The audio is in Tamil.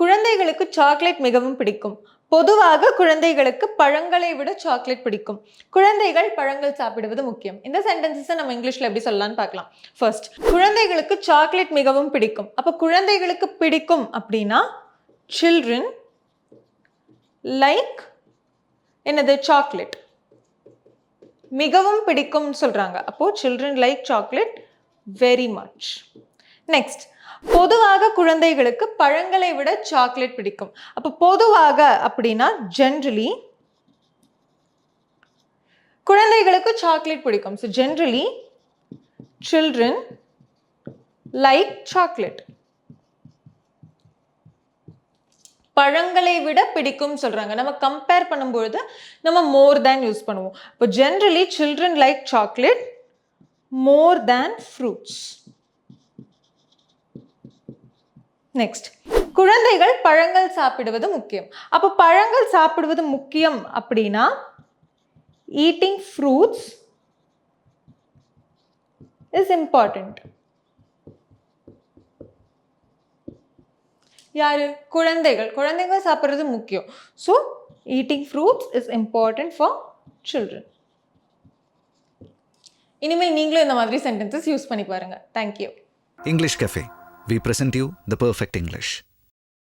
குழந்தைகளுக்கு சாக்லேட் மிகவும் பிடிக்கும். பொதுவாக குழந்தைகளுக்கு பழங்களை விட சாக்லேட் பிடிக்கும். குழந்தைகள் பழங்கள் சாப்பிடுவது முக்கியம். இந்த சென்டென்சஸை நம்ம இங்கிலீஷில் எப்படி சொல்லலாம்னு பார்க்கலாம். ஃபர்ஸ்ட் குழந்தைகளுக்கு சாக்லேட் மிகவும் பிடிக்கும். அப்போ குழந்தைகளுக்கு பிடிக்கும் அப்படின்னா சில்ட்ரன் லைக் என்னது? சாக்லேட் மிகவும் பிடிக்கும்னு சொல்கிறாங்க அப்போது children like chocolate very much next பொதுவாக குழந்தைகளுக்கு பழங்களை விட சாக்லேட் பிடிக்கும். அப்போ பொதுவாக அப்படின்னா ஜென்ரலி குழந்தைகளுக்கு சாக்லேட் பிடிக்கும். So generally children like chocolate பழங்களை விட பிடிக்கும் சொல்கிறாங்க நம்ம கம்பேர் பண்ணும்பொழுது நம்ம மோர் தேன் யூஸ் பண்ணுவோம். இப்போ generally children like chocolate more than fruits next குழந்தைகள் பழங்கள் சாப்பிடுவது முக்கியம். அப்போ பழங்கள் சாப்பிடுவது முக்கியம் அப்படின்னா ஈட்டிங் ஃப்ரூட்ஸ் இஸ் இம்பார்ட்டண்ட் யாரு? குழந்தைகள். குழந்தைகள் சாப்பிட்றது முக்கியம். So eating fruits is important for children இனிமேல் நீங்களும் இந்த மாதிரி சென்டென்சஸ் யூஸ் பண்ணி பாருங்க. Thank you English cafe We present you the perfect English.